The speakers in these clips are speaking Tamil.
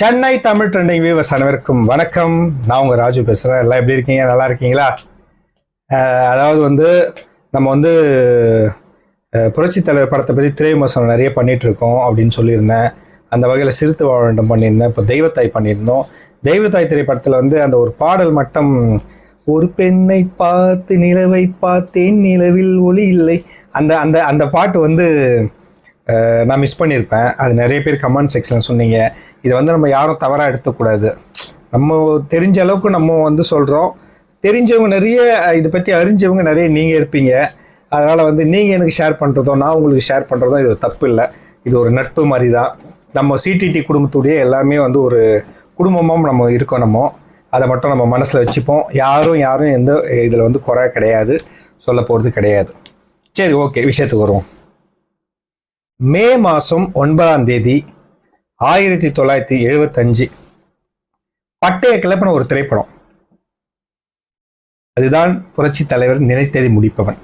சென்னை தமிழ் ட்ரெண்டிங் வியூவர்ஸ் அனைவருக்கும் வணக்கம். நான் உங்கள் ராஜு பேசுகிறேன் எல்லாம் எப்படி இருக்கீங்க? நல்லா இருக்கீங்களா? அதாவது வந்து நம்ம வந்து புரட்சி தலைவர் படத்தை பற்றி திரைவிமர்சனம் நிறைய பண்ணிகிட்ருக்கோம் அப்படின்னு சொல்லியிருந்தேன். அந்த வகையில் சிறுத்து வாழண்டம் பண்ணியிருந்தேன். இப்போ தெய்வத்தாய் பண்ணியிருந்தோம். தெய்வத்தாய் திரைப்படத்தில் வந்து அந்த ஒரு பாடல் மட்டும் ஒரு பெண்ணை பார்த்து நிலவை பார்த்தேன். நிலவில் ஒளி இல்லை. அந்த அந்த அந்த பாட்டு வந்து நான் மிஸ் பண்ணியிருப்பேன். அது நிறைய பேர் கமெண்ட் செக்ஷனில் சொன்னீங்க. இதை வந்து நம்ம யாரும் தவறாக எடுத்துக்கூடாது. நம்ம தெரிஞ்ச அளவுக்கு நம்ம வந்து சொல்கிறோம் தெரிஞ்சவங்க நிறைய இதை பற்றி அறிஞ்சவங்க நிறைய நீங்கள் இருப்பீங்க. அதனால் வந்து நீங்கள் எனக்கு ஷேர் பண்ணுறதோ நான் உங்களுக்கு ஷேர் பண்ணுறதோ இது தப்பு இல்லை இது ஒரு நட்பு மாதிரி தான் நம்ம சிடிடி குடும்பத்துடைய எல்லாமே வந்து ஒரு குடும்பமும் நம்ம இருக்கோம் நம்ம. அதை மட்டும் நம்ம மனசில் வச்சுப்போம். யாரும் யாரும் எந்த இதில் வந்து குறை கிடையாது. சொல்ல போகிறது கிடையாது. சரி ஓகே விஷயத்துக்கு வருவோம். மே மாதம் ஒன்பதாம் தேதி ஆயிரத்தி தொள்ளாயிரத்தி எழுபத்தஞ்சு பட்டய கிளப்பின ஒரு திரைப்படம். அதுதான் புரட்சி தலைவர் நினைத்ததை முடிப்பவன்.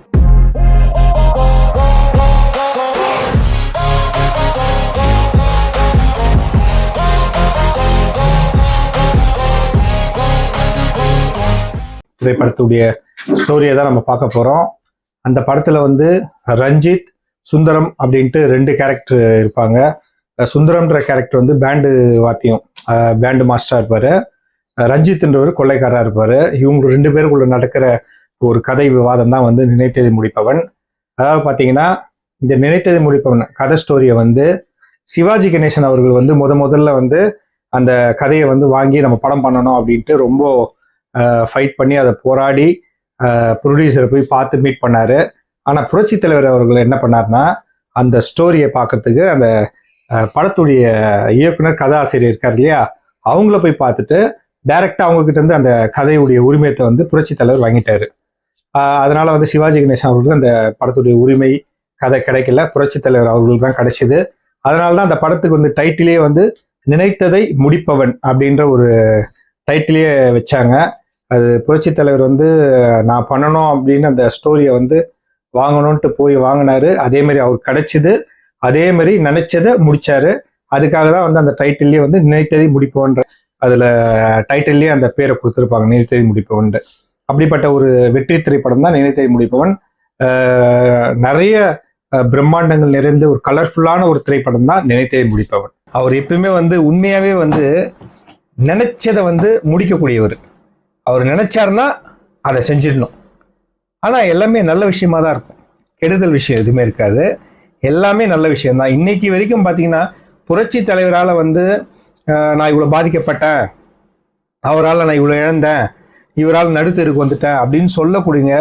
திரைப்படத்துடைய ஸ்டோரியை தான் நம்ம பார்க்க போறோம். அந்த படத்துல வந்து ரஞ்சித் சுந்தரம் அப்படின்ட்டு ரெண்டு கேரக்டர் இருப்பாங்க. சுந்தரம்ன்ற கேரக்டர் வந்து பேண்டு வாத்தியம். பேண்டு மாஸ்டரா இருப்பாரு. ரஞ்சித்ன்றவர் கொள்ளைக்காரா இருப்பாரு. இவங்க ரெண்டு பேருக்குள்ள நடக்கிற ஒரு கதை விவாதம் தான் வந்து நினைத்தது முடிப்பவன். அதாவது பாத்தீங்கன்னா இந்த நினைத்ததை முடிப்பவன் கதை ஸ்டோரியை வந்து சிவாஜி கணேசன் அவர்கள் வந்து முத முதல்ல வந்து அந்த கதையை வந்து வாங்கி நம்ம படம் பண்ணணும் அப்படின்ட்டு ரொம்ப ஃபைட் பண்ணி அதை போராடி ப்ரொடியூசரை போய் பார்த்து மீட் பண்ணாரு. ஆனா புரட்சி தலைவர் அவர்கள் என்ன பண்ணாருன்னா அந்த ஸ்டோரியை பார்க்கறதுக்கு அந்த படத்துடைய இயக்குனர் கதாசிரியர் இருக்கார் இல்லையா? அவங்கள போய் பார்த்துட்டு டைரக்டா அவங்க கிட்ட இருந்து அந்த கதையுடைய உரிமையத்தை வந்து புரட்சி தலைவர் வாங்கிட்டாரு. அதனால வந்து சிவாஜி கணேசன் அவர்களுக்கு அந்த படத்துடைய உரிமை கதை கிடைக்கல. புரட்சி தலைவர் அவர்களுக்கு தான் கிடைச்சது. அதனால தான் அந்த படத்துக்கு வந்து டைட்டிலே வந்து நினைத்ததை முடிப்பவன் அப்படின்ற ஒரு டைட்டிலே வச்சாங்க. அது புரட்சி தலைவர் வந்து நான் பண்ணணும் அப்படின்னு அந்த ஸ்டோரியை வந்து வாங்கணும்ன்ட்டு போய் வாங்கினாரு. அதே மாதிரி அவர் கிடைச்சிது. அதே மாதிரி நினைச்சதை முடிச்சாரு. அதுக்காக தான் வந்து அந்த டைட்டில்லே வந்து நினைத்ததை முடிப்போன்ற அதுல டைட்டில்லே அந்த பேரை கொடுத்துருப்பாங்க நினைத்ததை முடிப்பவன் அப்படிப்பட்ட ஒரு வெற்றி திரைப்படம் தான் நினைத்ததை முடிப்பவன். நிறைய பிரம்மாண்டங்கள் நிறைந்த ஒரு கலர்ஃபுல்லான ஒரு திரைப்படம் தான் நினைத்ததை முடிப்பவன். அவர் எப்பயுமே வந்து உண்மையாவே வந்து நினைச்சதை வந்து முடிக்கக்கூடியவர். அவர் நினைச்சாருன்னா அதை செஞ்சிடணும். ஆனால் எல்லாமே நல்ல விஷயமா தான் இருக்கும். கெடுதல் விஷயம் எதுவுமே இருக்காது. எல்லாமே நல்ல விஷயம்தான் இன்னைக்கு வரைக்கும் பார்த்தீங்கன்னா புரட்சி தலைவரால் வந்து நான் இவ்வளோ பாதிக்கப்பட்டேன். அவரால் நான் இவ்வளோ இழந்தேன். இவரால் நடுத்தருக்கு வந்துட்டேன் அப்படின்னு சொல்லக்கூடியங்க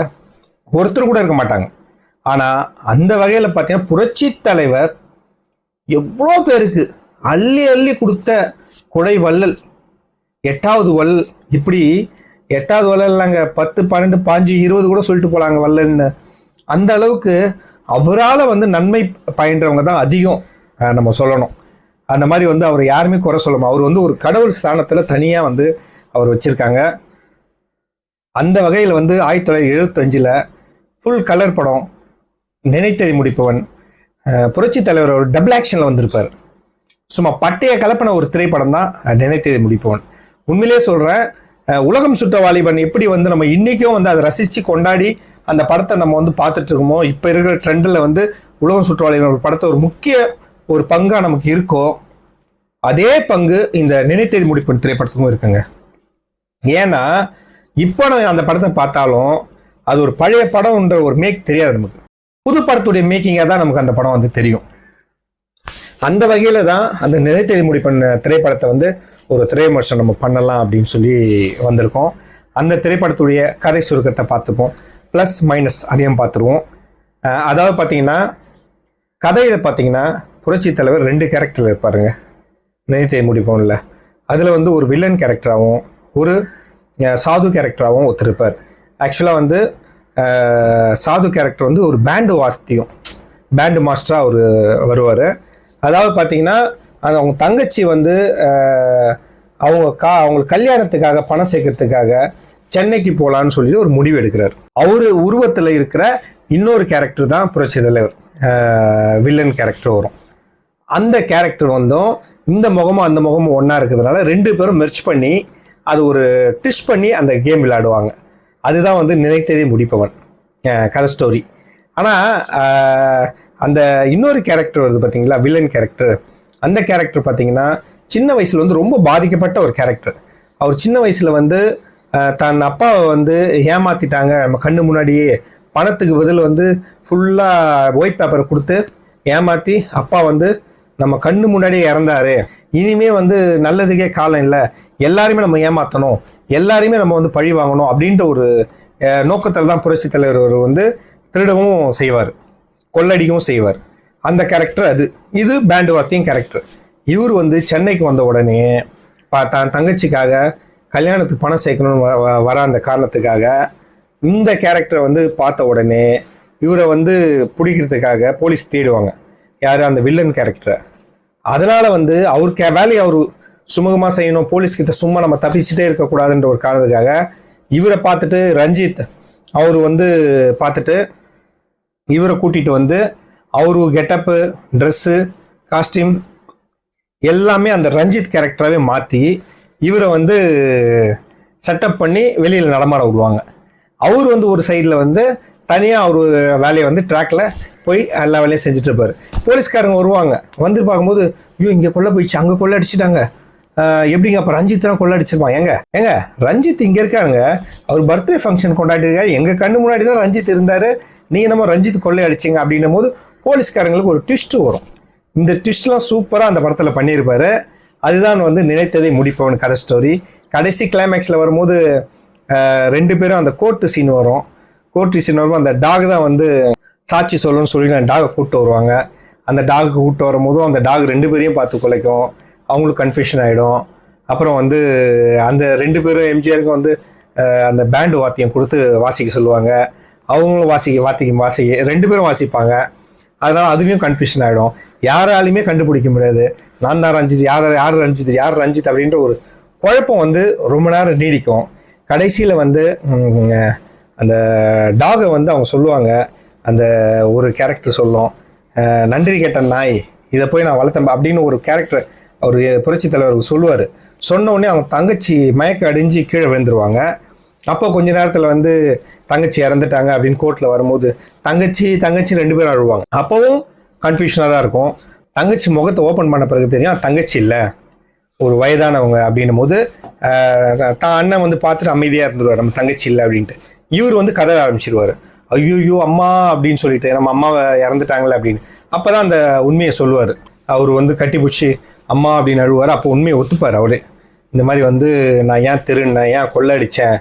ஒருத்தர் கூட இருக்க மாட்டாங்க. ஆனால் அந்த வகையில் பார்த்தீங்கன்னா புரட்சி தலைவர் எவ்வளோ பேருக்கு அள்ளி அள்ளி கொடுத்த குடை வள்ளல் எட்டாவது வள்ளல். இப்படி எட்டாவது வள்ளல் நாங்கள் பத்து பன்னெண்டு பாஞ்சு இருபது கூட சொல்லிட்டு போகலாங்க வள்ளல்னு. அந்த அளவுக்கு அவரால் வந்து நன்மை பயின்றவங்க தான் அதிகம் நம்ம சொல்லணும். அந்த மாதிரி வந்து அவர் யாருமே குறை சொல்லணும் அவர் வந்து ஒரு கடவுள் ஸ்தானத்தில் தனியாக வந்து அவர் வச்சுருக்காங்க. அந்த வகையில் வந்து ஆயிரத்தி தொள்ளாயிரத்தி எழுபத்தஞ்சில் ஃபுல் கலர் படம் நினைத்ததை முடிப்பவன். புரட்சி தலைவர் ஒரு டபுள் ஆக்ஷனில் வந்திருப்பார். சும்மா பட்டைய கலப்பின ஒரு திரைப்படம் தான் நினைத்ததை முடிப்பவன். உண்மையிலேயே சொல்கிறேன் உலகம் சுற்ற வாலிபன் எப்படி வந்து நம்ம இன்றைக்கும் வந்து அதை ரசித்து கொண்டாடி அந்த படத்தை நம்ம வந்து பார்த்துட்டு இருக்கோமோ இப்போ இருக்கிற ட்ரெண்டில் வந்து உலகம் சுற்ற ஒரு படத்தை ஒரு முக்கிய ஒரு பங்காக நமக்கு இருக்கோ அதே பங்கு இந்த நினைத்தேதி முடிப்பு திரைப்படத்துக்கும் இருக்குங்க. ஏன்னா இப்போ நம்ம அந்த படத்தை பார்த்தாலும் அது ஒரு பழைய படம்ன்ற ஒரு மேக் தெரியாது நமக்கு. புது படத்துடைய மேக்கிங்காக தான் நமக்கு அந்த படம் வந்து தெரியும். அந்த வகையில் தான் அந்த நினைத்ததை முடிப்பன் திரைப்படத்தை வந்து ஒரு திரைவிமர்சனம் நம்ம பண்ணலாம் அப்படின்னு சொல்லி வந்திருக்கோம். அந்த திரைப்படத்துடைய கதை சுருக்கத்தை பார்த்துப்போம். ப்ளஸ் மைனஸ் அதையும் பார்த்துருவோம். அதாவது பார்த்தீங்கன்னா கதையில் பார்த்தீங்கன்னா புரட்சி தலைவர் ரெண்டு கேரக்டரில் இருப்பாருங்க. நினைத்ததை முடிப்போம்ல. அதில் வந்து ஒரு வில்லன் கேரக்டராகவும் ஒரு சாது கேரக்டராகவும் ஒத்துருப்பார் ஆக்சுவலாக வந்து சாது கேரக்டர் வந்து ஒரு பேண்டு வாஸ்தியும் பேண்டு மாஸ்டராக அவர் வருவார். அதாவது பார்த்தீங்கன்னா அந்த அவங்க தங்கச்சி வந்து அவங்க கா அவங்க கல்யாணத்துக்காக பணம் சேர்க்கறதுக்காக சென்னைக்கு போகலான்னு சொல்லி ஒரு முடிவு எடுக்கிறார். அவர் உருவத்தில் இருக்கிற இன்னொரு கேரக்டர் தான் புரட்சி தலைவர் வில்லன் கேரக்டர் வரும். அந்த கேரக்டர் வந்தும் இந்த முகமும் அந்த முகமும் ஒன்றா இருக்கிறதுனால ரெண்டு பேரும் மெர்ச் பண்ணி அது ஒரு டிஷ் பண்ணி அந்த கேம் விளையாடுவாங்க. அதுதான் வந்து நினைத்ததே முடிப்பவன் கதை ஸ்டோரி ஆனால் அந்த இன்னொரு கேரக்டர் வருது பார்த்தீங்களா வில்லன் கேரக்டர் அந்த கேரக்டர் பார்த்தீங்கன்னா சின்ன வயசில் வந்து ரொம்ப பாதிக்கப்பட்ட ஒரு கேரக்டர் அவர் சின்ன வயசில் வந்து தன் அப்பாவை வந்து ஏமாத்திட்டாங்க. நம்ம கண்ணு முன்னாடியே பணத்துக்கு பதில் வந்து ஃபுல்லாக ஒயிட் பேப்பர் கொடுத்து ஏமாற்றி அப்பா வந்து நம்ம கண்ணு முன்னாடியே இறந்தாரு. இனிமே வந்து நல்லதுக்கே காலம் இல்லை. எல்லாருமே நம்ம ஏமாற்றணும் எல்லாரையுமே நம்ம வந்து பழி வாங்கணும் அப்படின்ற ஒரு நோக்கத்தில் தான் புரட்சி தலைவர் வந்து திருடவும் செய்வார். கொள்ளடிக்கவும் செய்வார். அந்த கேரக்டர் அது. இது பேண்டு வார்த்தையும் கேரக்டர் இவர் வந்து சென்னைக்கு வந்த உடனே பா- தான் தங்கச்சிக்காக கல்யாணத்துக்கு பணம் சேர்க்கணும்னு வ- வர அந்த காரணத்துக்காக இந்த கேரக்டரை வந்து பார்த்த உடனே இவரை வந்து பிடிக்கிறதுக்காக போலீஸ் தேடுவாங்க. யார்? அந்த வில்லன் கேரக்டரை அதனால் வந்து அவர் கே வேலையை அவர் சுமூகமாக செய்யணும் போலீஸ்கிட்ட சும்மா நம்ம தப்பிச்சுட்டே இருக்கக்கூடாதுன்ற ஒரு காரணத்துக்காக இவரை பார்த்துட்டு ரஞ்சித் அவர் வந்து பார்த்துட்டு இவரை கூட்டிகிட்டு வந்து அவரு கெட்டப்பு ட்ரெஸ்ஸு காஸ்டியூம் எல்லாமே அந்த ரஞ்சித் கேரக்டராகவே மாற்றி இவரை வந்து செட்டப் பண்ணி வெளியில் நடமாட விடுவாங்க. அவர் வந்து ஒரு சைடில் வந்து தனியாக அவர் வேலையை வந்து ட்ராக்கில் போய் எல்லா வேலையும் செஞ்சுட்டு இருப்பார். போலீஸ்காரங்க வருவாங்க. வந்து பார்க்கும்போது ஐயோ இங்கே கொள்ள போயிடுச்சு அங்கே கொள்ள அடிச்சிட்டாங்க. எப்படிங்க அப்போ ரஞ்சித் தான் கொள்ள அடிச்சிருப்பான்? ஏங்க ஏங்க ரஞ்சித் இங்கே இருக்காருங்க. அவர் பர்த்டே ஃபங்க்ஷன் கொண்டாடிருக்காரு. எங்கள் கண்ணு முன்னாடி தான் ரஞ்சித் இருந்தார். நீங்கள் நம்ம ரஞ்சித் கொள்ளை அடிச்சிங்க அப்படின்னும் போது போலீஸ்காரங்களுக்கு ஒரு ட்விஸ்ட்டு வரும். இந்த ட்விஸ்ட்லாம் சூப்பராக அந்த படத்தில் பண்ணியிருப்பாரு. அதுதான் வந்து நினைத்ததை முடிப்பவன் கதை ஸ்டோரி கடைசி கிளைமேக்ஸில் வரும்போது ரெண்டு பேரும் அந்த கோர்ட்டு சீன் வரும். கோர்ட்டு சீன் வரும்போது அந்த டாக் தான் வந்து சாட்சி சொல்லணும்னு சொல்லி நான் டாகை கூப்பிட்டு வருவாங்க. அந்த டாக் கூப்பிட்டு வரும்போதும் அந்த டாக் ரெண்டு பேரையும் பார்த்து குலைக்கும். அவங்களுக்கு கன்ஃபியூஷன் ஆகிடும் அப்புறம் வந்து அந்த ரெண்டு பேரும் எம்ஜிஆருக்கும் வந்து அந்த பேண்டு வாத்தியம் கொடுத்து வாசிக்க சொல்லுவாங்க. அவங்களும் வாசிக்க வாத்திக்க வாசிக்க ரெண்டு பேரும் வாசிப்பாங்க. அதனால அதுலேயும் கன்ஃபியூஷன் ஆகிடும் யாராலையுமே கண்டுபிடிக்க முடியாது. நான் தான் ரஞ்சித் யார் யார் ரஞ்சித் யார் ரஞ்சித் அப்படின்ற ஒரு குழப்பம் வந்து ரொம்ப நேரம் நீடிக்கும். கடைசியில் வந்து அந்த டாகை வந்து அவங்க சொல்லுவாங்க. அந்த ஒரு கேரக்டர் சொல்லும். நன்றி கேட்ட நாய் இதை போய் நான் வளர்த்தேன் அப்படின்னு ஒரு கேரக்டர் அவர் புரட்சி தலைவர் சொல்லுவார். சொன்ன உடனே அவங்க தங்கச்சி மயக்க அடிஞ்சு கீழே விழுந்துருவாங்க. அப்போ கொஞ்ச நேரத்தில் வந்து தங்கச்சி இறந்துட்டாங்க அப்படின்னு கோர்ட்டில் வரும்போது தங்கச்சி தங்கச்சி ரெண்டு பேரும் அழுவாங்க. அப்போவும் கன்ஃபியூஷனாக தான் இருக்கும். தங்கச்சி முகத்தை ஓப்பன் பண்ண பிறகு தெரியும் தங்கச்சி இல்லை. ஒரு வயதானவங்க. அப்படின்னும் போது தான் அண்ணன் வந்து பார்த்துட்டு அமைதியாக இருந்துருவார். நம்ம தங்கச்சி இல்லை. அப்படின்ட்டு. இவர் வந்து கதற ஆரம்பிச்சிருவார். ஐயோ அம்மா! அப்படின்னு சொல்லிட்டு நம்ம அம்மாவை இறந்துட்டாங்களே அப்படின்னு. அப்போ தான் அந்த உண்மையை சொல்லுவார். அவர் வந்து கட்டி பிடிச்சி அம்மா! அப்படின்னு அழுவார். அப்போ உண்மையை ஒத்துப்பார் அவரே. இந்த மாதிரி வந்து நான் ஏன் திருடினேன்? ஏன் கொள்ளடிச்சேன்?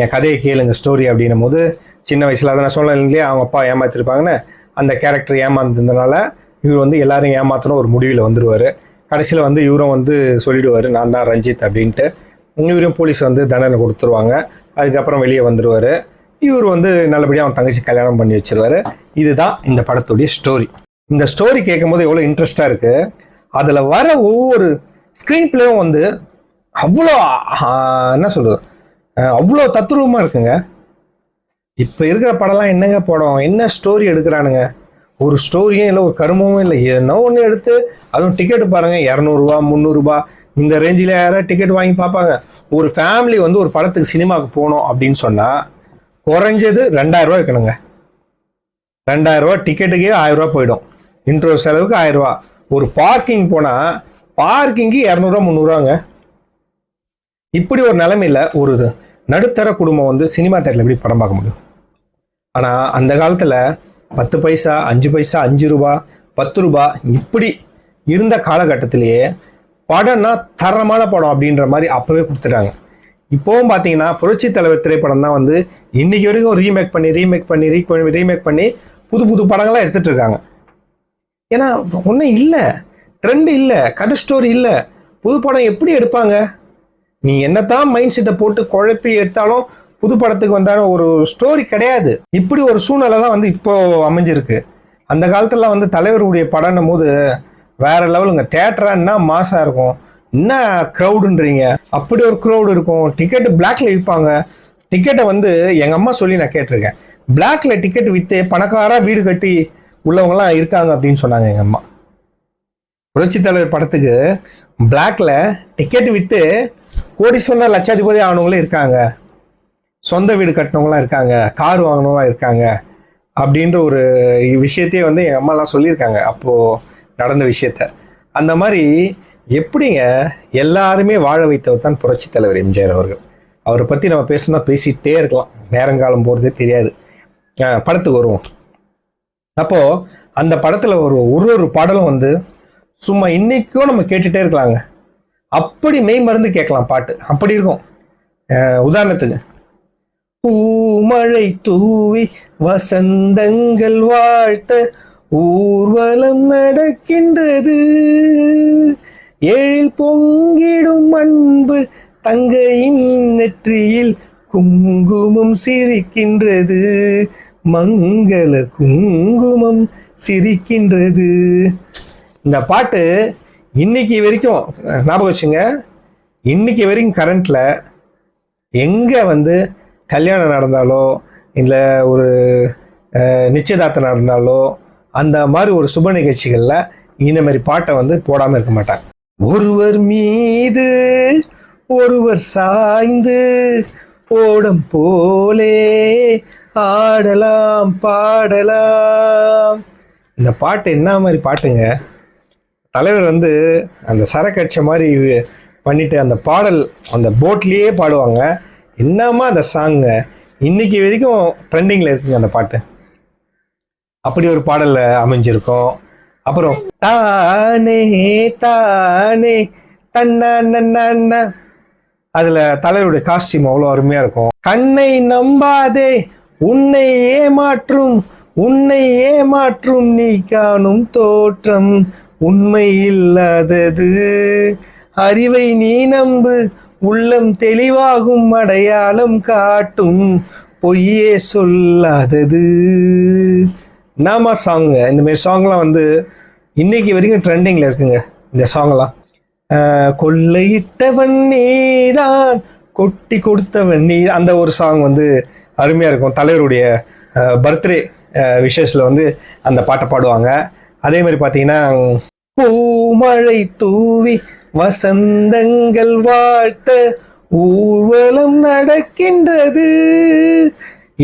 என் கதையை கேளுங்க ஸ்டோரி அப்படின்னும் போது சின்ன வயசில் அதை நான் சொன்னேன் இல்லையா அவங்க அப்பா ஏமாத்திருப்பாங்கன்னு அந்த கேரக்டர் ஏமாந்ததுனால இவர் வந்து எல்லாரையும் ஏமாத்தணும் ஒரு முடிவில் வந்துடுவார் கடைசியில் வந்து இவரும் வந்து சொல்லிடுவார் நான் தான் ரஞ்சித் அப்படின்ட்டு. இவரும் போலீஸ் வந்து தண்டனை கொடுத்துருவாங்க. அதுக்கப்புறம் வெளியே வந்துடுவார் இவர் வந்து நல்லபடியாக அவன் தங்கச்சி கல்யாணம் பண்ணி வச்சிருவாரு. இதுதான் இந்த படத்துடைய ஸ்டோரி இந்த ஸ்டோரி கேட்கும்போது எவ்வளோ இன்ட்ரெஸ்டாக இருக்குது அதில் வர ஒவ்வொரு ஸ்க்ரீன் பிளேவும் வந்து அவ்வளோ என்ன சொல்கிறது அவ்வளோ தத்ரூபமாக இருக்குங்க. இப்போ இருக்கிற படம்லாம் என்னங்க படம்? என்ன ஸ்டோரி எடுக்கிறானுங்க? ஒரு ஸ்டோரியும் இல்லை ஒரு கருமமும் இல்லை. என்ன ஒன்று எடுத்து அதுவும் டிக்கெட் பாருங்கள் இரநூறுபா முந்நூறுரூபா இந்த ரேஞ்சில் யாராவது டிக்கெட் வாங்கி பார்ப்பாங்க. ஒரு ஃபேமிலி வந்து ஒரு படத்துக்கு சினிமாவுக்கு போகணும் அப்படின்னு சொன்னால் குறைஞ்சது ரெண்டாயிரம் வைக்கணுங்க இருக்கணுங்க. டிக்கெட்டுக்கே ஆயிரம் போயிடும். இன்ட்ரோ செலவுக்கு ஆயிரம் ஒரு பார்க்கிங் போனால் பார்க்கிங்க்கு இரநூறுவா முந்நூறுவாங்க. இப்படி ஒரு நிலைமையில் ஒரு நடுத்தர குடும்பம் வந்து சினிமா தேட்டரில் எப்படி படம் பார்க்க முடியும்? ஆனால் அந்த காலத்தில் பத்து பைசா அஞ்சு பைசா அஞ்சு ரூபா பத்து ரூபா இப்படி இருந்த காலகட்டத்திலேயே படம்னா தரமான படம் அப்படின்ற மாதிரி அப்போவே கொடுத்துட்டாங்க. இப்போவும் பார்த்தீங்கன்னா புரட்சி தலைவர் திரைப்படம் தான் வந்து இன்னைக்கு வரைக்கும் ரீமேக் பண்ணி ரீமேக் பண்ணி ரீ ரீமேக் பண்ணி புது புது படங்கள்லாம் எடுத்துகிட்டு இருக்காங்க. ஏன்னா ஒன்றும் இல்லை. ட்ரெண்ட் இல்லை. கதை ஸ்டோரி இல்லை. புது படம் எப்படி எடுப்பாங்க? நீ என்னத்தான் மைண்ட் செட்டை போட்டு குழப்பி எடுத்தாலும் புது படத்துக்கு வந்தாலும் ஒரு ஸ்டோரி கிடையாது. இப்படி ஒரு சூழ்நிலை தான் வந்து இப்போ அமைஞ்சிருக்கு. அந்த காலத்துலலாம் வந்து தலைவருடைய படம்னும் போது வேற லெவலுங்க. தேட்டரான்னா மாசா இருக்கும். என்ன க்ரௌடுன்றீங்க அப்படி ஒரு க்ரௌடு இருக்கும். டிக்கெட்டு பிளாக்ல விற்பாங்க டிக்கெட்டை வந்து எங்க அம்மா சொல்லி நான் கேட்டிருக்கேன். பிளாக்ல டிக்கெட் விற்று பணக்காரா வீடு கட்டி உள்ளவங்களாம் இருக்காங்க அப்படின்னு சொன்னாங்க எங்க அம்மா. புரட்சி தலைவர் படத்துக்கு பிளாக்ல டிக்கெட் விற்று கோடீஸ்வரர் லட்சாதிபதி ஆனவங்களும் இருக்காங்க. சொந்த வீடு கட்டினவங்களாம் இருக்காங்க. கார் வாங்கினவங்களாம் இருக்காங்க. அப்படின்ற ஒரு விஷயத்தையே வந்து எங்கள் அம்மாலாம் சொல்லியிருக்காங்க. அப்போது நடந்த விஷயத்த. அந்த மாதிரி எப்படிங்க எல்லாருமே வாழ வைத்தவர் தான் புரட்சி தலைவர் எம்ஜிஆர் அவர்கள். அவரை பற்றி நம்ம பேசணும்னா பேசிகிட்டே இருக்கலாம். நேரங்காலம் போகிறதே தெரியாது. படத்துக்கு வருவோம். அப்போது அந்த படத்தில் ஒரு ஒரு ஒரு பாடலும் வந்து சும்மா இன்றைக்கும் நம்ம கேட்டுகிட்டே இருக்கலாங்க. அப்படி மெய் மருந்து கேட்கலாம் பாட்டு. அப்படி இருக்கும். உதாரணத்துக்கு பூமழை தூவி வசந்தங்கள் வாழ்த்த ஊர்வலம் நடக்கின்றது. எழில் பொங்கிடும் அன்பு தங்கையின் நெற்றியில் குங்குமம் சிரிக்கின்றது. மங்கள குங்குமம் சிரிக்கின்றது. இந்த பாட்டு இன்னைக்கு வரைக்கும் ஞாபகம் வச்சுங்க இன்னைக்கு வரைக்கும் கரண்ட்ல எங்க வந்து கல்யாணம் நடந்தாலோ இல்லை ஒரு நிச்சயதார்த்தம் நடந்தாலோ அந்த மாதிரி ஒரு சுப நிகழ்ச்சிகளில் இந்த மாதிரி பாட்டை வந்து போடாமல் இருக்க மாட்டாங்க. ஒருவர் மீது ஒருவர் சாய்ந்து ஓடம் போலே ஆடலாம் பாடலாம். இந்த பாட்டு என்ன மாதிரி பாட்டுங்க? தலைவர் வந்து அந்த சரக்கடிச்ச மாதிரி பண்ணிட்டு அந்த பாடல் அந்த போட்லேயே பாடுவாங்க. என்னமா அந்த சாங்க இன்னைக்கு வரைக்கும் ட்ரெண்டிங்கில் இருக்குங்க அந்த பாட்டு. அப்படி ஒரு பாடல்ல அமைஞ்சிருக்கும். அப்புறம் தானே தானே தன்னா அதுல தலைவருடைய காஸ்டியூம் அவ்வளோ அருமையா இருக்கும். கண்ணை நம்பாதே உன்னை ஏமாற்றும் உன்னை ஏமாற்றும் நீ காணும் தோற்றம் உண்மை இல்லாதது. அறிவை நீ நம்பு உள்ளம் தெளிவாகும் அடையாளம் காட்டும் பொய்யே சொல்லாதது. நாம சாங்க இந்த மாதிரி சாங்லாம் வந்து இன்னைக்கு வரைக்கும் ட்ரெண்டிங்ல இருக்குங்க இந்த சாங்லாம் கொள்ளையிட்டவன் நீதான் கொட்டி கொடுத்தவன் நீ அந்த ஒரு சாங் வந்து அருமையா இருக்கும். தலைவருடைய பர்த்டே விஷயஸ்ல வந்து அந்த பாட்டை பாடுவாங்க. அதே மாதிரி பார்த்தீங்கன்னா பூமழை தூவி வசந்தங்கள் வாழ்த்த ஊர்வலம் நடக்கின்றது.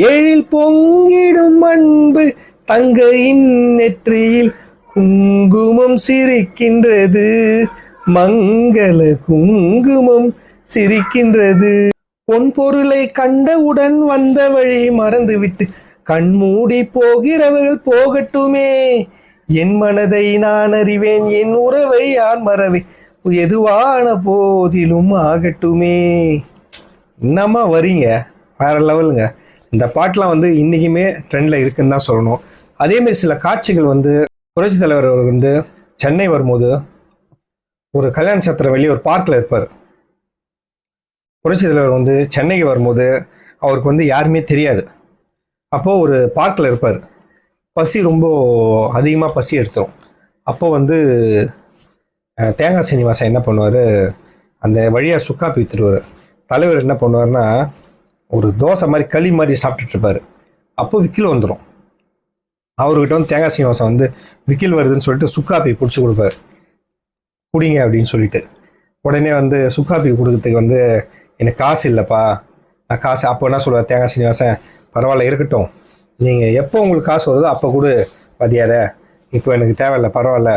எழில் பொங்கிடும் அன்பு தங்கையின் நெற்றியில் குங்குமம் சிரிக்கின்றது. மங்கள குங்குமம் சிரிக்கின்றது. பொன் பொருளை கண்டவுடன் வந்த வழி மறந்துவிட்டு கண்மூடி போகிறவர்கள் போகட்டுமே. என் மனதை நான் அறிவேன் என் உறவை யார் மறவே? எதுவான போதிலும் ஆகட்டுமே. என்னம்மா வரீங்க வேற லெவலுங்க. இந்த பாட்டெலாம் வந்து இன்னைக்குமே ட்ரெண்டில் இருக்குன்னு தான் சொல்லணும். அதேமாரி சில காட்சிகள் வந்து புரட்சி தலைவர் வந்து சென்னை வரும்போது ஒரு கல்யாண சத்திரம் வெளியே ஒரு பார்க்கில் இருப்பார். புரட்சி தலைவர் வந்து சென்னைக்கு வரும்போது அவருக்கு வந்து யாருமே தெரியாது. அப்போது ஒரு பார்க்கில் இருப்பார். பசி ரொம்ப அதிகமாக பசி எடுத்துரும். அப்போ வந்து தேங்காய் சீனிவாசன் என்ன பண்ணுவார்? அந்த வழியாக சுக்காப்பி வித்துருவார் தலைவர் என்ன பண்ணுவார்னா ஒரு தோசை மாதிரி களி மாதிரி சாப்பிட்டுட்டு இருப்பார் அப்போ விக்கில் வந்துடும் அவர்கிட்ட வந்து தேங்காய் சீனிவாசன் வந்து விக்கில் வருதுன்னு சொல்லிட்டு சுக்காப்பி பிடிச்சி கொடுப்பாரு. குடிங்க அப்படின்னு சொல்லிட்டு. உடனே வந்து சுக்காப்பி கொடுக்கறதுக்கு வந்து எனக்கு காசு இல்லைப்பா. நான் காசு அப்போ என்ன சொல்லுவேன் தேங்காய் சீனிவாசன் பரவாயில்ல இருக்கட்டும். நீங்கள் எப்போ உங்களுக்கு காசு வருதோ அப்போ கூட பதியார இப்போ எனக்கு தேவையில்ல பரவாயில்ல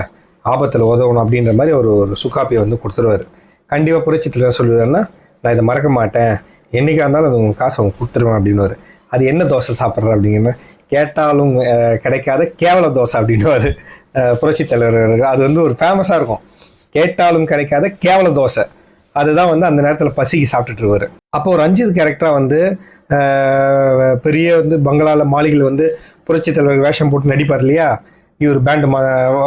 ஆபத்தில் உதவணும் அப்படின்ற மாதிரி ஒரு ஒரு சுக்காப்பியை வந்து கொடுத்துருவாரு. கண்டிப்பாக புரட்சித்தில் என்ன சொல்லுவாருன்னா நான் இதை மறக்க மாட்டேன். என்றைக்காக இருந்தாலும் அது உங்கள் காசை அவங்க கொடுத்துருவேன் அப்படின்னுவார். அது என்ன தோசை சாப்பிட்ற? அப்படிங்கிற கேட்டாலும் கிடைக்காத கேவல தோசை அப்படின்னுவார். அஹ், புரட்சித் தலைவர் அது வந்து ஒரு ஃபேமஸாக இருக்கும். கேட்டாலும் கிடைக்காத கேவல தோசை. அதுதான் வந்து அந்த நேரத்தில் பசிக்கு சாப்பிட்டுட்டு அப்போ அப்போ ரஞ்சித் கேரக்டராக வந்து பெரிய வந்து பங்களால மாளிகையில் வந்து புரட்சி தலைவர் வேஷம் போட்டு நடிப்பார் இல்லையா? இவர் பேண்டு மா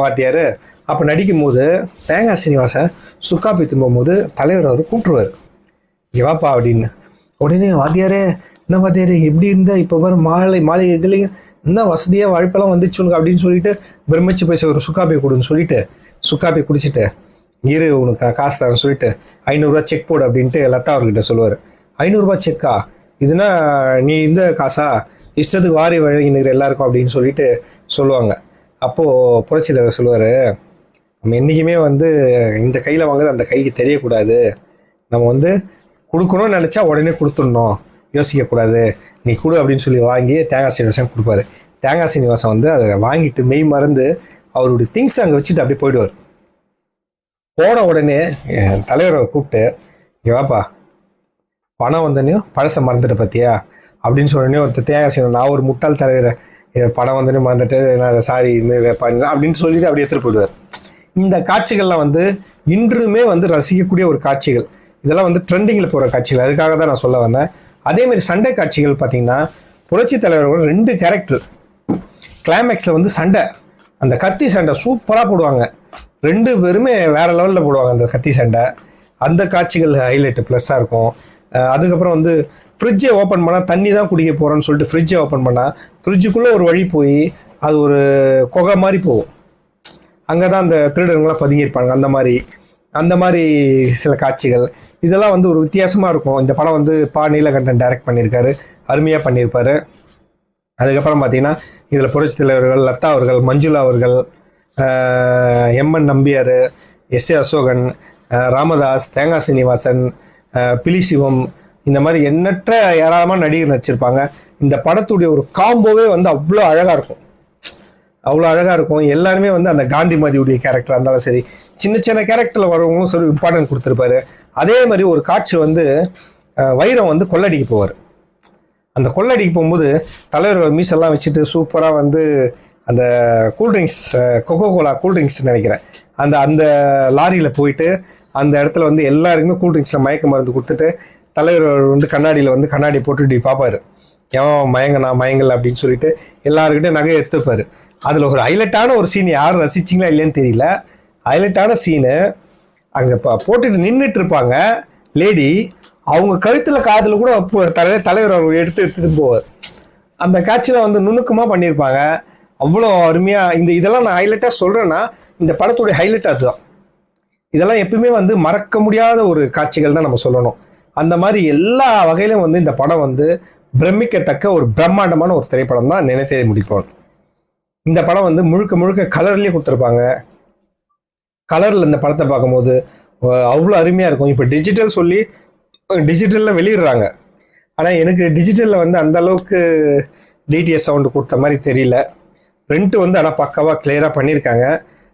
வாத்தியார். அப்போ நடிக்கும் போது தேங்காய் சீனிவாசன் சுக்காப்பி திரும்பும்போது தலைவர் அவர் கூப்பிட்டுருவார். எவாப்பா அப்படின்னு. உடனே வாத்தியாரே என்ன வாத்தியாரே எப்படி இருந்தா? இப்போ வர மாலை மாளிகைகளையும் என்ன வசதியாக வாழ்ப்பெல்லாம் வந்துச்சு உனக்கு அப்படின்னு சொல்லிட்டு பிரமிச்சு பேச ஒரு சுக்காப்பி கொடுன்னு சொல்லிட்டு சுக்காப்பி குடிச்சிட்டு இரு உனக்கு நான் காசு தரேன் சொல்லிட்டு ஐநூறுரூவா செக் போடு அப்படின்ட்டு லதா அவர்கிட்ட சொல்லுவார். ஐநூறுரூவா செக்கா இதுனா நீ இந்த காசா? இஷ்டத்துக்கு வாரி வழங்கினுக்கிற எல்லாருக்கும் அப்படின்னு சொல்லிட்டு சொல்லுவாங்க. அப்போது புரட்சி தலைவர் சொல்லுவார் நம்ம என்றைக்குமே வந்து இந்த கையில் வாங்குறது அந்த கைக்கு தெரியக்கூடாது. நம்ம வந்து கொடுக்கணும்னு நினச்சா உடனே கொடுத்துடணும். யோசிக்கக்கூடாது நீ கொடு அப்படின்னு சொல்லி வாங்கி தேங்காய் சீனிவாசன் கொடுப்பாரு. தேங்காய் சீனிவாசன் வந்து அதை வாங்கிட்டு மெய் மறந்து அவருடைய திங்ஸ் அங்கே வச்சுட்டு அப்படியே போயிடுவார். போன உடனே என் தலைவரை கூப்பிட்டு இங்கே வாப்பா பணம் வந்தனையும் பழசை மறந்துட்டு பார்த்தியா அப்படின்னு சொன்னோடனே ஒருத்தர் தேங்காய் செய்யணும் நான் ஒரு முட்டாள் தலைவர். பணம் வந்தனே மறந்துட்டு நான் சாரி அப்படின்னு சொல்லிட்டு அப்படியே எடுத்துட்டு போயிடுவார். இந்த காட்சிகள்லாம் வந்து இன்றுமே வந்து ரசிக்கக்கூடிய ஒரு காட்சிகள். இதெல்லாம் வந்து ட்ரெண்டிங்கில் போகிற காட்சிகள். அதுக்காக தான் நான் சொல்ல வந்தேன். அதே மாதிரி சண்டை காட்சிகள் பார்த்தீங்கன்னா புரட்சி தலைவரோட ரெண்டு கேரக்டர் கிளைமேக்ஸில் வந்து சண்டை. அந்த கத்தி சண்டை சூப்பராக போடுவாங்க. ரெண்டு பேருமே வேற லெவலில் போடுவாங்க அந்த கத்தி சண்டை. அந்த காட்சிகள் ஹைலைட் ப்ளஸ்ஸாக இருக்கும். அதுக்கப்புறம் வந்து ஃப்ரிட்ஜை ஓப்பன் பண்ணால் தண்ணி தான் குடிக்க போகிறோன்னு சொல்லிட்டு ஃப்ரிட்ஜை ஓப்பன் பண்ணால் ஃப்ரிட்ஜுக்குள்ளே ஒரு வழி போய் அது ஒரு குகை மாதிரி போகும். அங்கே தான் அந்த திருடங்களாம் பதுங்கியிருப்பாங்க. அந்த மாதிரி அந்த மாதிரி சில காட்சிகள். இதெல்லாம் வந்து ஒரு வித்தியாசமாக இருக்கும். இந்த படம் வந்து பா நீலகண்டன் டைரக்ட் பண்ணியிருக்காரு. அருமையாக பண்ணியிருப்பாரு. அதுக்கப்புறம் பார்த்தீங்கன்னா இதில் புரட்சி தலைவர்கள் லதா அவர்கள் மஞ்சுளா அவர்கள் M N Nambiar S A Asokan Ramadas Thengai Srinivasan Pilisivam பிலி சிவம் இந்த மாதிரி எண்ணற்ற ஏராளமான நடிகர் நடிச்சிருப்பாங்க. இந்த படத்துடைய ஒரு காம்போவே வந்து அவ்வளோ அழகாக இருக்கும். அவ்வளோ அழகாக இருக்கும். எல்லாருமே வந்து அந்த காந்திமதியுடைய கேரக்டராக இருந்தாலும் சரி சின்ன சின்ன கேரக்டரில் வரவங்களும் சரி இம்பார்ட்டன்ட் கொடுத்துருப்பாரு. அதே மாதிரி ஒரு காட்சி வந்து வைரம் வந்து கொள்ளடிக்கு போவார். அந்த கொள்ளடிக்கு போகும்போது தலைவர் மீசெல்லாம் வச்சுட்டு சூப்பராக வந்து அந்த கூல்ட்ரிங்க்ஸ் கொக்கோ கோலா கூல்ட்ரிங்க்ஸ் நினைக்கிறேன். அந்த அந்த லாரியில் போயிட்டு அந்த இடத்துல வந்து எல்லாருக்குமே கூல்ட்ரிங்க்ஸில் மயக்க மருந்து கொடுத்துட்டு தலைவர் வந்து கண்ணாடியில் வந்து கண்ணாடி போட்டு இப்படி பார்ப்பாரு. எவன் மயங்கனா மயங்கல அப்படின்னு சொல்லிட்டு எல்லாருக்கிட்டே நகை எடுத்துப்பாரு அதில் ஒரு ஹைலைட்டான ஒரு சீன் யாரும் ரசிச்சிங்களா இல்லைன்னு தெரியல. ஹைலைட்டான சீனு அங்கே இப்போ போட்டுட்டு நின்றுட்டு இருப்பாங்க. லேடி அவங்க கழுத்தில் காதில் கூட பு- தலை தலைவர் அவர் எடுத்து எடுத்துட்டு போவார். அந்த காட்சியில் வந்து நுணுக்கமாக பண்ணியிருப்பாங்க. அவ்வளோ அருமையாக இந்த இதெல்லாம் நான் ஹைலைட்டாக சொல்கிறேன்னா இந்த படத்துடைய ஹைலைட் அதுதான். இதெல்லாம் எப்பவுமே வந்து மறக்க முடியாத ஒரு காட்சிகள் தான் நம்ம சொல்லணும். அந்த மாதிரி எல்லா வகையிலும் வந்து இந்த படம் வந்து பிரமிக்கத்தக்க ஒரு பிரம்மாண்டமான ஒரு திரைப்படம் தான் நினைத்தே முடிப்போம். இந்த படம் வந்து முழுக்க முழுக்க கலர்லேயே கொடுத்துருப்பாங்க. கலரில் இந்த படத்தை பார்க்கும்போது அவ்வளோ அருமையாக இருக்கும். இப்போ டிஜிட்டல் சொல்லி டிஜிட்டலில் வெளியிடுறாங்க. ஆனால் எனக்கு டிஜிட்டலில் வந்து அந்த அளவுக்கு டிடிஎஸ் சவுண்டு கொடுத்த மாதிரி தெரியல. பிரிண்ட் வந்து ஆனால் பக்காவாக கிளியராக பண்ணியிருக்காங்க.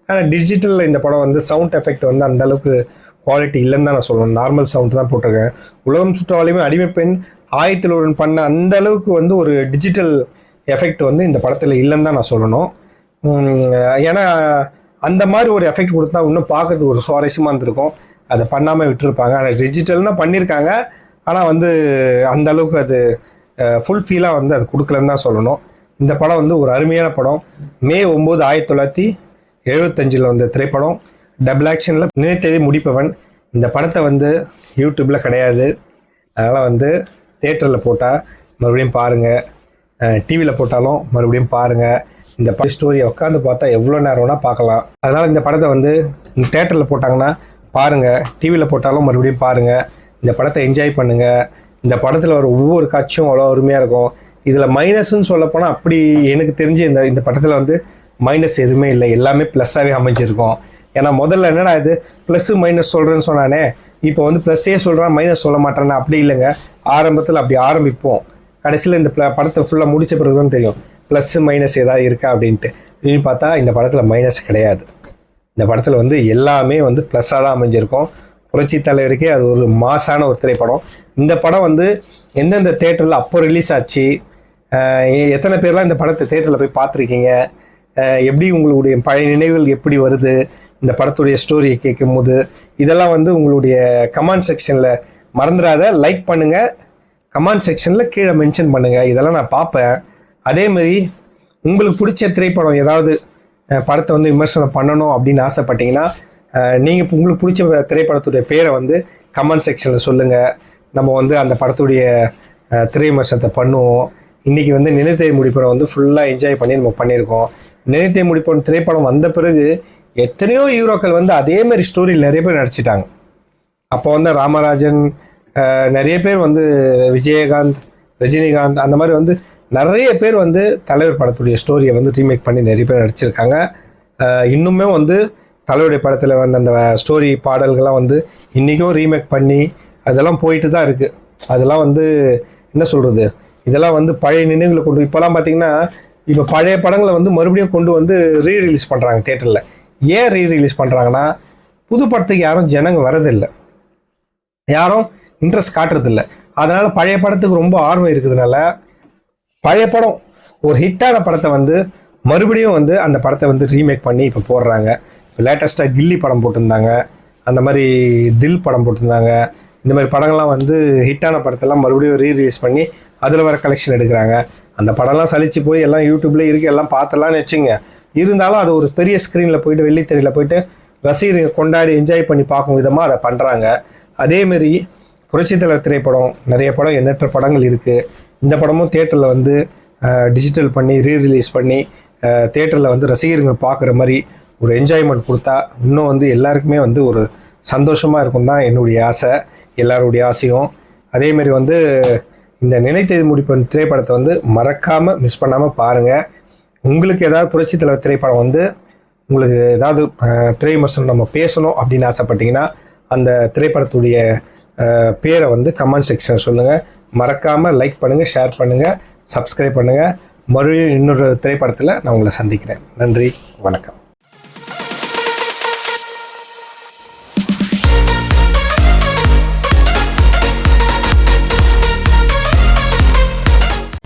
ஆனால் டிஜிட்டலில் இந்த படம் வந்து சவுண்ட் எஃபெக்ட் வந்து அந்த அளவுக்கு குவாலிட்டி இல்லைன்னு தான் நான் சொல்லணும். நார்மல் சவுண்ட் தான் போட்டிருக்கேன். உலகம் சுற்றாலையுமே அடிமை பெண் ஆயத்தில் ஒருவன் பண்ண அந்த அளவுக்கு வந்து ஒரு டிஜிட்டல் எஃபெக்ட் வந்து இந்த படத்தில் இல்லைன்னு தான் நான் சொல்லணும். ஏன்னா அந்த மாதிரி ஒரு எஃபெக்ட் கொடுத்தா இன்னும் பார்க்கறதுக்கு ஒரு சுவாரஸ்யமாக இருந்திருக்கும். அதை பண்ணாமல் விட்டுருப்பாங்க. ஆனால் டிஜிட்டல்னால் பண்ணியிருக்காங்க. ஆனால் வந்து அந்த அளவுக்கு அது ஃபுல் ஃபீலாக வந்து அது கொடுக்கலன்னு தான் சொல்லணும். இந்த படம் வந்து ஒரு அருமையான படம். மே ஒம்பது ஆயிரத்தி தொள்ளாயிரத்தி எழுபத்தஞ்சில் வந்த திரைப்படம். டபுள் ஆக்ஷனில் நினைத்ததை முடிப்பவன். இந்த படத்தை வந்து யூடியூப்பில் கிடையாது. அதனால் வந்து தேட்டரில் போட்டால் மறுபடியும் பாருங்கள் டிவியில் போட்டாலும் மறுபடியும் பாருங்கள் இந்த பட ஸ்டோரியை உட்காந்து பார்த்தா எவ்வளோ நேரம் வேணால் பார்க்கலாம். அதனால் இந்த படத்தை வந்து தேட்டரில் போட்டாங்கன்னா பாருங்கள் டிவியில் போட்டாலும் மறுபடியும் பாருங்கள் இந்த படத்தை என்ஜாய் பண்ணுங்கள் இந்த படத்தில் வர ஒவ்வொரு காட்சியும் அவ்வளோ அருமையாக இருக்கும். இதில் மைனஸ்ன்னு சொல்லப்போனால் அப்படி எனக்கு தெரிஞ்சு இந்த இந்த படத்தில் வந்து மைனஸ் எதுவுமே இல்லை. எல்லாமே ப்ளஸ்ஸாகவே அமைஞ்சிருக்கும். ஏன்னா முதல்ல என்னடா இது? ப்ளஸ்ஸு மைனஸ் சொல்கிறேன்னு சொன்னானே. இப்போ வந்து ப்ளஸ்ஸே சொல்கிறான் மைனஸ் சொல்ல மாட்டேன்னா அப்படி இல்லைங்க. ஆரம்பத்தில் அப்படி ஆரம்பிப்போம். கடைசியில் இந்த படத்தை ஃபுல்லாக முடித்த பிறகு தான் தெரியும். ப்ளஸ் மைனஸ் ஏதாவது இருக்கா அப்படின்ட்டு. அப்படின்னு பார்த்தா இந்த படத்தில் மைனஸ் கிடையாது. இந்த படத்தில் வந்து எல்லாமே வந்து ப்ளஸ்ஸாக தான் அமைஞ்சிருக்கும். புரட்சி தலைவருக்கே அது ஒரு மாசான ஒரு திரைப்படம். இந்த படம் வந்து எந்தெந்த தேட்டரில் அப்போ ரிலீஸ் ஆச்சு? எத்தனை பேர்லாம் இந்த படத்தை தேட்டரில் போய் பார்த்துருக்கீங்க? எப்படி உங்களுடைய பழைய நினைவுகள் எப்படி வருது? இந்த படத்துடைய ஸ்டோரியை கேட்கும்போது இதெல்லாம் வந்து உங்களுடைய கமெண்ட் செக்ஷனில் மறந்துடாத லைக் பண்ணுங்கள் கமெண்ட் செக்ஷனில் கீழே மென்ஷன் பண்ணுங்கள் இதெல்லாம் நான் பார்ப்பேன். அதே மாதிரி உங்களுக்கு பிடிச்ச திரைப்படம் ஏதாவது படத்தை வந்து விமர்சனம் பண்ணணும் அப்படின்னு ஆசைப்பட்டீங்கன்னா நீங்கள் உங்களுக்கு பிடிச்ச திரைப்படத்துடைய பேரை வந்து கமெண்ட் செக்ஷனில் சொல்லுங்கள் நம்ம வந்து அந்த படத்துடைய திரை விமர்சனத்தை பண்ணுவோம். இன்றைக்கி வந்து நினைத்தை முடிப்படம் வந்து ஃபுல்லாக என்ஜாய் பண்ணி நம்ம பண்ணியிருக்கோம். நினைத்தை முடிப்படம் திரைப்படம் வந்த பிறகு எத்தனையோ ஹீரோக்கள் வந்து அதே மாதிரி ஸ்டோரியில் நிறைய பேர் நடிச்சிட்டாங்க. அப்போ வந்து ராமராஜன் நிறைய பேர் வந்து விஜயகாந்த் ரஜினிகாந்த் அந்த மாதிரி வந்து நிறைய பேர் வந்து தலைவர் படத்துடைய ஸ்டோரியை வந்து ரீமேக் பண்ணி நிறைய பேர் நடிச்சிருக்காங்க. இன்னுமே வந்து தலைவருடைய படத்தில் வந்த அந்த ஸ்டோரி பாடல்கள்லாம் வந்து இன்றைக்கும் ரீமேக் பண்ணி அதெல்லாம் போயிட்டு தான் இருக்குது அதெல்லாம் வந்து என்ன சொல்கிறது இதெல்லாம் வந்து பழைய நினைவுகளை கொண்டு இப்போலாம் பார்த்தீங்கன்னா இப்போ பழைய படங்களை வந்து மறுபடியும் கொண்டு வந்து ரீ ரிலீஸ் பண்ணுறாங்க தேட்டரில் ஏன் ரீ ரிலீஸ் பண்ணுறாங்கன்னா புது படத்துக்கு யாரும் ஜனங்க வரதில்லை யாரும் இன்ட்ரெஸ்ட் காட்டுறதில்ல. அதனால் பழைய படத்துக்கு ரொம்ப ஆர்வம் இருக்கிறதுனால பழைய படம் ஒரு ஹிட்டான படத்தை வந்து மறுபடியும் வந்து அந்த படத்தை வந்து ரீமேக் பண்ணி இப்போ போடுறாங்க. இப்போ லேட்டஸ்ட்டாக கில்லி படம் போட்டிருந்தாங்க. அந்த மாதிரி தில் படம் போட்டிருந்தாங்க. இந்த மாதிரி படங்கள்லாம் வந்து ஹிட்டான படத்தெல்லாம் மறுபடியும் ரீ ரிலீஸ் பண்ணி அதில் வர கலெக்ஷன் எடுக்கிறாங்க. அந்த படம்லாம் சலிச்சு போய் எல்லாம் யூடியூப்ல இருக்கு எல்லாம் பார்த்துலாம்னு வச்சுங்க. இருந்தாலும் அது ஒரு பெரிய ஸ்க்ரீனில் போயிட்டு வெள்ளித்திரையில் போயிட்டு ரசிகர்கள் கொண்டாடி என்ஜாய் பண்ணி பார்க்கும் விதமாக அதை பண்ணுறாங்க அதேமாரி புரட்சித்தலைவர் திரைப்படம் நிறைய படம் எண்ணற்ற படங்கள் இருக்குது இந்த படமும் தேட்டரில் வந்து டிஜிட்டல் பண்ணி ரீ ரிலீஸ் பண்ணி தேட்டரில் வந்து ரசிகர்கள் பார்க்குற மாதிரி ஒரு என்ஜாய்மெண்ட் கொடுத்தா இன்னும் வந்து எல்லாருக்குமே வந்து ஒரு சந்தோஷமாக இருக்கும் தான் என்னுடைய ஆசை எல்லாருடைய ஆசையும். அதேமாரி வந்து இந்த நினைத்தது முடிப்பன் திரைப்படத்தை வந்து மறக்காமல் மிஸ் பண்ணாமல் பாருங்கள் உங்களுக்கு ஏதாவது புரட்சி தலைவர் திரைப்படம் வந்து உங்களுக்கு ஏதாவது அஹ், நம்ம பேசணும் அப்படின்னு ஆசைப்பட்டீங்கன்னா அந்த திரைப்படத்துடைய பேரை வந்து கமெண்ட் செக்ஷன் சொல்லுங்கள் மறக்காமல் லைக் பண்ணுங்கள் ஷேர் பண்ணுங்கள் சப்ஸ்கிரைப் பண்ணுங்கள் மறுபடியும் இன்னொரு திரைப்படத்தில் நான் உங்களை சந்திக்கிறேன். நன்றி வணக்கம்.